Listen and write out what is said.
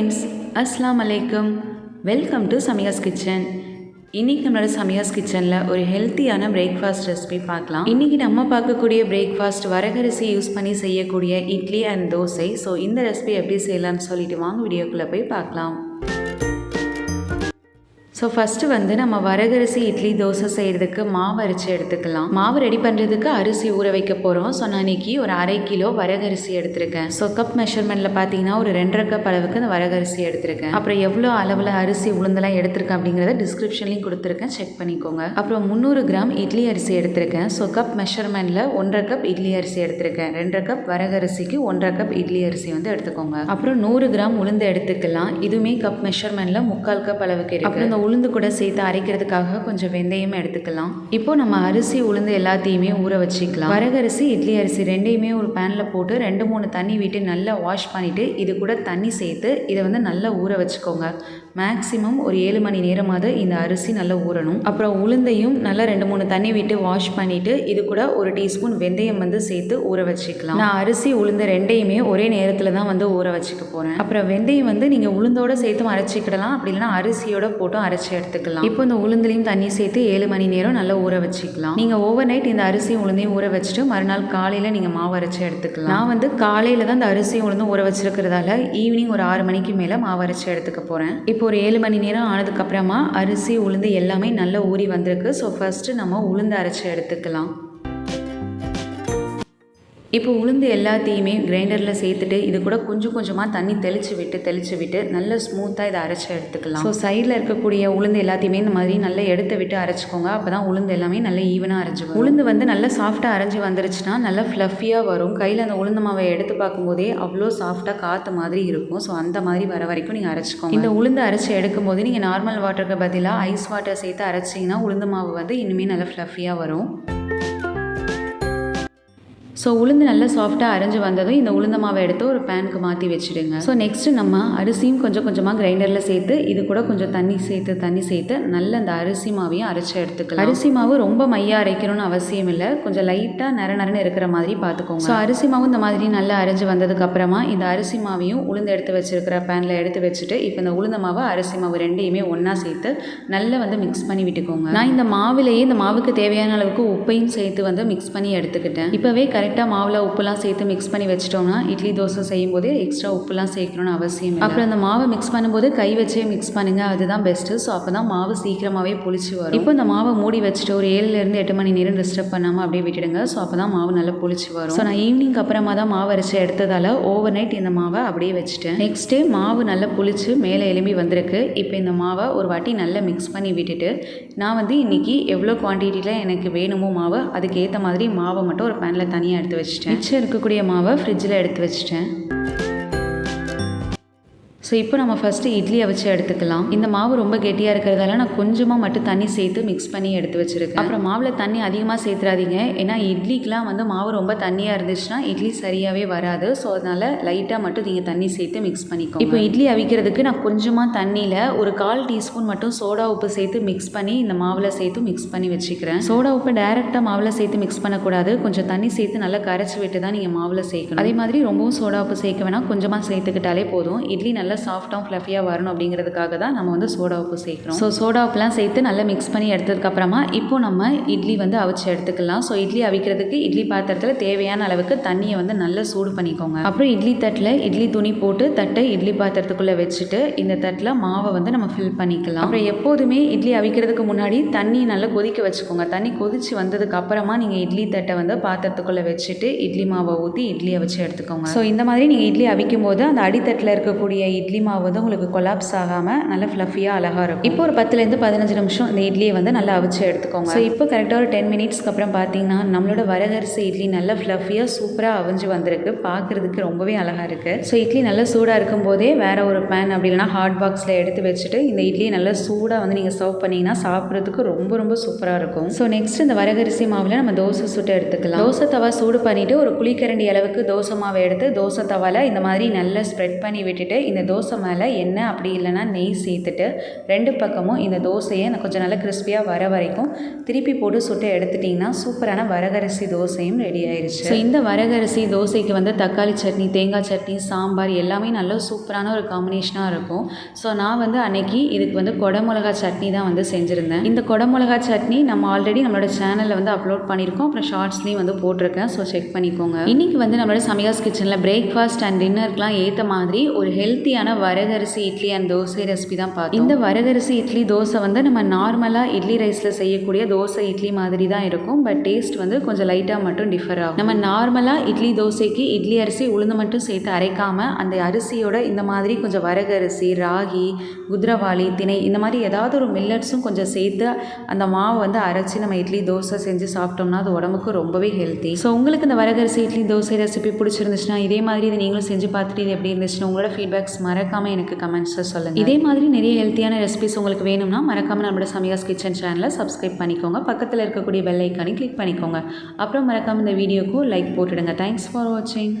Friends அஸ்லாம் அலைக்கும் welcome to சமியாஸ் kitchen இன்றைக்கி நம்மளோட சமியாஸ் கிச்சனில் ஒரு ஹெல்த்தியான பிரேக்ஃபாஸ்ட் ரெசிபி பார்க்கலாம். இன்றைக்கி நம்ம பார்க்கக்கூடிய பிரேக்ஃபாஸ்ட் வரகரிசி யூஸ் பண்ணி செய்யக்கூடிய இட்லி அண்ட் தோசை. ஸோ இந்த ரெசிபி எப்படி செய்யலாம்னு சொல்லிட்டு வாங்க வீடியோக்குள்ளே போய் பார்க்கலாம். ஸோ ஃபஸ்ட்டு வந்து நம்ம வரகரிசி இட்லி தோசை செய்கிறதுக்கு மாவு அரைச்சி எடுத்துக்கலாம். மாவு ரெடி பண்ணுறதுக்கு அரிசி ஊற வைக்க போகிறோம் ஸோ நான் இன்றைக்கி ஒரு அரை கிலோ வரகரிசி எடுத்திருக்கேன். ஸோ கப் மெஷர்மெண்ட்டில் பார்த்தீங்கன்னா ஒரு ரெண்டரை கப் அளவுக்கு இந்த வரகரிசி எடுத்திருக்கேன். அப்புறம் எவ்வளோ அளவில் அரிசி உளுந்தெல்லாம் எடுத்திருக்கேன் அப்படிங்கிறத டிஸ்கிரிப்ஷன்லையும் கொடுத்துருக்கேன். செக் பண்ணிக்கோங்க. அப்புறம் முந்நூறு கிராம் இட்லி அரிசி எடுத்திருக்கேன். ஸோ கப் மெஷர்மெண்ட்டில் ஒன்றரை கப் இட்லி அரிசி எடுத்திருக்கேன். ரெண்டரை கப் வரகரிசிக்கு ஒன்றரை கப் இட்லி அரிசி வந்து எடுத்துக்கோங்க. அப்புறம் நூறு கிராம் உளுந்து எடுத்துக்கலாம். இதுவுமே கப் மெஷர்மெண்ட்டில் முக்கால் கப் அளவுக்கு இருக்கு. அப்புறம் இந்த உளுந்து கூட சேர்த்து அரைக்கிறதுக்காக கொஞ்சம் வெந்தயம் எடுத்துக்கலாம். இப்போ நம்ம அரிசி உளுந்து எல்லாத்தையுமே ஊற வச்சுக்கலாம். வரகரிசி இட்லி அரிசி ரெண்டையுமே ஒரு பேனில் போட்டு ரெண்டு மூணு தண்ணி விட்டு நல்லா வாஷ் பண்ணிவிட்டு இது கூட தண்ணி சேர்த்து இதை வந்து நல்லா ஊற வச்சுக்கோங்க. மேக்ஸிமம் ஒரு ஏழு மணி நேரமாவது இந்த அரிசி நல்லா ஊறணும். அப்புறம் உளுந்தையும் நல்லா ரெண்டு மூணு தண்ணி விட்டு வாஷ் பண்ணிவிட்டு இது கூட ஒரு டீஸ்பூன் வெந்தயம் வந்து சேர்த்து ஊற வச்சுக்கலாம். நான் அரிசி உளுந்து ரெண்டையுமே ஒரே நேரத்தில் தான் வந்து ஊற வச்சுக்க போகிறேன் அப்புறம் வெந்தயம் வந்து நீங்கள் உளுந்தோட சேர்த்தும் அரைச்சிக்கிடலாம். அப்படி இல்லைன்னா அரிசியோட போட்டும் அரைச்சி எடுத்துக்கலாம். இப்போ இந்த உளுந்துலையும் தண்ணி சேர்த்து ஏழு மணி நேரம் நல்லா ஊற வச்சுக்கலாம். நீங்கள் ஓவர் நைட் இந்த அரிசியும் உளுந்தையும் ஊற வச்சுட்டு மறுநாள் காலையில் நீங்கள் மாவு அரைச்சி எடுத்துக்கலாம். நான் வந்து காலையில் தான் இந்த அரிசியும் உளுந்தும் ஊற வச்சிருக்கிறதால ஈவினிங் ஒரு ஆறு மணிக்கு மேலே மாவு அரைச்சி எடுத்துக்க போகிறேன் இப்போ ஒரு ஏழு மணி நேரம் ஆனதுக்கப்புறமா அரிசி உளுந்து எல்லாமே நல்லா ஊறி வந்திருக்கு. ஸோ ஃபஸ்ட்டு நம்ம உளுந்து அரைச்சி எடுத்துக்கலாம். இப்போ உளுந்து எல்லாத்தையுமே கிரைண்டரில் சேர்த்துட்டு இது கூட கொஞ்சம் கொஞ்சமாக தண்ணி தெளித்து விட்டு தெளித்து விட்டு நல்ல ஸ்மூத்தாக இதை அரைச்சி எடுத்துக்கலாம். ஸோ சைடில் இருக்கக்கூடிய உளுந்து எல்லாத்தையுமே இந்த மாதிரி நல்லா எடுத்து விட்டு அரைச்சிக்கோங்க. அப்போ தான் உளுந்து எல்லாமே நல்லா ஈவனாக அரைஞ்சி உளுந்து வந்து நல்லா சாஃப்டாக அரைஞ்சி வந்துருச்சுன்னா நல்லா ஃப்ளஃபியாக வரும். கையில் அந்த உளுந்து மாவை எடுத்து பார்க்கும்போதே அவ்வளோ சாஃப்டாக காற்று மாதிரி இருக்கும். ஸோ அந்த மாதிரி வர வரைக்கும் நீங்கள் அரைச்சிக்கோங்க. இந்த உளுந்து அரைச்சி எடுக்கும்போது நீங்கள் நார்மல் வாட்டருக்கு பதிலாக ஐஸ் வாட்டர் சேர்த்து அரைச்சிங்கன்னா உளுந்து மாவு வந்து இனிமேல் நல்லா ஃப்ளஃபியாக வரும். ஸோ உளுந்து நல்லா சாஃப்டாக அரைஞ்சு வந்ததும் இந்த உளுந்த மாவை எடுத்து ஒரு பேனுக்கு மாற்றி வச்சுடுங்க. ஸோ நெக்ஸ்ட்டு நம்ம அரிசியும் கொஞ்சம் கொஞ்சமாக கிரைண்டரில் சேர்த்து இது கூட கொஞ்சம் தண்ணி சேர்த்து தண்ணி சேர்த்து நல்ல அந்த அரிசி மாவையும் அரைச்சி எடுத்துக்கலாம். அரிசி மாவு ரொம்ப மையாக அரைக்கணும்னு அவசியம் இல்லை. கொஞ்சம் லைட்டாக நர நரன்னு இருக்கிற மாதிரி பார்த்துக்கோங்க ஸோ அரிசி மாவு இந்த மாதிரி நல்லா அரைஞ்சு வந்ததுக்கு அப்புறமா இந்த அரிசி மாவையும் உளுந்து எடுத்து வச்சிருக்கிற பேனில் எடுத்து வச்சுட்டு இப்போ இந்த உளுந்த மாவு அரிசி மாவு ரெண்டையுமே ஒன்றா சேர்த்து நல்லா வந்து மிக்ஸ் பண்ணி விட்டுக்கோங்க. நான் இந்த மாவிலேயே இந்த மாவுக்கு தேவையான அளவுக்கு உப்பையும் சேர்த்து வந்து மிக்ஸ் பண்ணி எடுத்துக்கிட்டேன். இப்போவே கரெக்ட் கரெக்டாக மாவில் உப்புலாம் சேர்த்து மிக்ஸ் பண்ணி வச்சிட்டோம்னா இட்லி தோசை செய்யும் போது எக்ஸ்ட்ரா உப்புலாம் சேர்க்கணும்னு அவசியம் அப்புறம் அந்த மாவை மிக்ஸ் பண்ணும்போது கை வச்சே மிக்ஸ் பண்ணுங்க அதுதான் பெஸ்ட்டு ஸோ அப்போ தான் மாவு சீக்கிரமாகவே புளிச்சு வரும். இப்போ இந்த மாவை மூடி வச்சுட்டு ஒரு ஏழுலேருந்து எட்டு மணி நேரம் டிஸ்டர்ப் பண்ணாமல் அப்படியே விட்டுடுங்க. ஸோ அப்போ தான் மாவு நல்லா புளிச்சு வரும். ஸோ நான் ஈவினிங் அப்புறமா தான் மாவு அரைச்சி எடுத்ததால் ஓவர் நைட் இந்த மாவை அப்படியே வச்சுட்டேன். நெக்ஸ்ட் டே மாவு நல்லா புளிச்சு மேலே எலும்பி வந்திருக்கு. இப்போ இந்த மாவை ஒரு வாட்டி நல்லா மிக்ஸ் பண்ணி விட்டுட்டு நான் வந்து இன்றைக்கி எவ்வளோ குவான்டிட்டியில் எனக்கு வேணுமோ மாவு அதுக்கு ஏற்ற மாதிரி மாவை மட்டும் ஒரு பேனில் தனியாக எடுத்து வச்சுட்டேன். மிச்சம் இருக்கக்கூடிய மாவை ஃப்ரிட்ஜில் எடுத்து வச்சுட்டேன். ஸோ இப்போ நம்ம ஃபஸ்ட்டு இட்லியை வச்சு எடுத்துக்கலாம். இந்த மாவு ரொம்ப கெட்டியாக இருக்கிறதால நான் கொஞ்சமாக மட்டும் தண்ணி சேர்த்து மிக்ஸ் பண்ணி எடுத்து வச்சுருக்கேன். அப்புறம் மாவில் தண்ணி அதிகமாக சேர்த்துறாதீங்க. ஏன்னா இட்லிக்கெலாம் வந்து மாவு ரொம்ப தண்ணியாக இருந்துச்சுன்னா இட்லி சரியாகவே வராது. ஸோ அதனால் லைட்டாக மட்டும் நீங்கள் தண்ணி சேர்த்து மிக்ஸ் பண்ணிக்கோ இப்போ இட்லி அவிக்கிறதுக்கு நான் கொஞ்சமாக தண்ணியில் ஒரு கால் டீஸ்பூன் மட்டும் சோடா உப்பு சேர்த்து மிக்ஸ் பண்ணி இந்த மாவில் சேர்த்து மிக்ஸ் பண்ணி வச்சுக்கிறேன். சோடா உப்பு டேரெக்டாக மாவில் சேர்த்து மிக்ஸ் பண்ணக்கூடாது. கொஞ்சம் தண்ணி சேர்த்து நல்லா கரைச்சி விட்டு தான் நீங்கள் மாவில் சேர்க்கணும். அதே மாதிரி ரொம்பவும் சோடா உப்பு சேர்க்க வேணாம். கொஞ்சமாக சேர்த்துக்கிட்டாலே போதும். இட்லி நல்லா சாஃப்டாக ஃப்ளஃபியாக வரணும் அப்படிங்கிறதுக்காக தான் நம்ம வந்து சோடா உப்பு சேர்க்குறோம். ஸோ சோடா உப்புலாம் சேர்த்து நல்லா மிக்ஸ் பண்ணி எடுத்ததுக்கப்புறமா இப்போ நம்ம இட்லி வந்து அவிச்சு எடுத்துக்கலாம். ஸோ இட்லி அவிக்கிறதுக்கு இட்லி பாத்திரத்தில் தேவையான அளவுக்கு தண்ணியை வந்து நல்லா சூடு பண்ணிக்கோங்க. அப்புறம் இட்லி தட்டில் இட்லி துணி போட்டு தட்டை இட்லி பாத்திரத்துக்குள்ளே வச்சுட்டு இந்த தட்டில் மாவை வந்து நம்ம ஃபில் பண்ணிக்கலாம். அப்புறம் எப்போதுமே இட்லி அவிக்கிறதுக்கு முன்னாடி தண்ணி நல்லா கொதிக்க வச்சுக்கோங்க. தண்ணி கொதிச்சு வந்ததுக்கு அப்புறமா நீங்கள் இட்லி தட்டை வந்து பாத்திரத்துக்குள்ளே வச்சுட்டு இட்லி மாவை ஊற்றி இட்லியை வச்சு எடுத்துக்கோங்க. ஸோ இந்த மாதிரி நீங்கள் இட்லி அவிக்கும் போது அந்த அடித்தட்டில் இருக்கக்கூடிய இட்லி மாவு வந்து உங்களுக்கு கொலாப்ஸ் ஆகாமல் நல்லா ஃப்ளஃபியாக அழகாக இருக்கும். இப்போ ஒரு பத்துலேருந்து பதினஞ்சு நிமிஷம் இந்த இட்லியை வந்து நல்லா அவிச்சு எடுத்துக்கோங்க. ஸோ இப்போ கரெக்டாக ஒரு டென் மினிட்ஸ்க்கு அப்புறம் பார்த்தீங்கன்னா நம்மளோட வரகரிசி இட்லி நல்லா ஃப்ளஃபியாக சூப்பராக அவிஞ்சு வந்திருக்கு. பார்க்குறதுக்கு ரொம்பவே அழகாக இருக்குது ஸோ இட்லி நல்லா சூடாக இருக்கும் போதே வேறு ஒரு பேன் அப்படி இல்லைனா ஹாட் பாக்ஸில் எடுத்து வச்சுட்டு இந்த இட்லியை நல்லா சூடாக வந்து நீங்கள் சர்வ் பண்ணிங்கன்னா சாப்பிட்றதுக்கு ரொம்ப ரொம்ப சூப்பராக இருக்கும். ஸோ நெக்ஸ்ட் இந்த வரகரிசி மாவில் நம்ம தோசை சுட்டு எடுத்துக்கலாம். தோசை தவா சூடு பண்ணிவிட்டு ஒரு குழிக்கரண்டி அளவுக்கு தோசை மாவை எடுத்து தோசை தவாவில் இந்த மாதிரி நல்லா ஸ்ப்ரெட் பண்ணி விட்டுட்டு இந்த தோசை மேலே எண்ணெய் அப்படி இல்லைன்னா நெய் சேர்த்துட்டு ரெண்டு பக்கமும் இந்த தோசையை நான் கொஞ்சம் நல்லா கிறிஸ்பியாக வர வரைக்கும் திருப்பி போட்டு சுட்டு எடுத்துட்டிங்கன்னா சூப்பரான வரகரிசி தோசையும் ரெடி ஆயிடுச்சு ஸோ இந்த வரகரிசி தோசைக்கு வந்து தக்காளி சட்னி தேங்காய் சட்னி சாம்பார் எல்லாமே நல்ல சூப்பரான ஒரு காம்பினேஷனாக இருக்கும். ஸோ நான் வந்து அன்னைக்கு இதுக்கு வந்து குடமிளகா சட்னி தான் வந்து செஞ்சுருந்தேன். இந்த குடமிளகா சட்னி நம்ம ஆல்ரெடி நம்மளோட சேனலில் வந்து அப்லோட் பண்ணியிருக்கோம். அப்புறம் ஷார்ட்ஸ்லேயும் வந்து போட்டிருக்கேன். ஸோ செக் பண்ணிக்கோங்க. இன்றைக்கி வந்து நம்மளோட சமையாஸ் கிச்சனில் பிரேக்ஃபாஸ்ட் அண்ட் டின்னருக்குலாம் ஏற்ற மாதிரி ஒரு ஹெல்த்தியான வரகரிசி இட்லி அண்ட் தோசை ரெசிபி தான் பார்த்தோம். இந்த வரகரிசி இட்லி தோசை வந்து நம்ம நார்மலாக இட்லி ரைஸில் செய்யக்கூடிய தோசை இட்லி மாதிரி தான் இருக்கும். பட் டேஸ்ட் வந்து கொஞ்சம் லைட்டாக மட்டும் டிஃபர் ஆகும். நம்ம நார்மலாக இட்லி தோசைக்கு இட்லி அரிசி உளுந்து மட்டும் சேர்த்து அரைக்காமல் அந்த அரிசியோட இந்த மாதிரி கொஞ்சம் வரகரிசி ராகி குதிரவாளி திணை இந்த மாதிரி ஏதாவது ஒரு மில்லட்ஸும் கொஞ்சம் சேர்த்து அந்த மாவை வந்து அரைச்சி நம்ம இட்லி தோசை செஞ்சு சாப்பிட்டோம்னா அது உடம்புக்கு ரொம்பவே ஹெல்த்தி ஸோ உங்களுக்கு இந்த வரகரிசி இட்லி தோசை ரெசிபி பிடிச்சிருந்துச்சுன்னா இதே மாதிரி இதை நீங்களும் செஞ்சு பார்த்துட்டு இது எப்படி இருந்துச்சுன்னா உங்களோட ஃபீட்பேக்ஸ் மறக்காமல் எனக்கு கமெண்ட்ஸை சொல்லுங்கள் இதே மாதிரி நிறைய ஹெல்த்தியான ரெசிபிஸ் உங்களுக்கு வேணும்னா மறக்காமல் நம்மளோட சமையாஸ் கிச்சன் சேனலை சப்ஸ்கிரைப் பண்ணிக்கோங்க. பக்கத்தில் இருக்கக்கூடிய பெல் ஐக்கானை கிளிக் பண்ணிக்கோங்க. அப்புறம் மறக்காமல் இந்த வீடியோக்கும் லைக் போட்டுடுங்க. தேங்க்ஸ் ஃபார் வாட்சிங்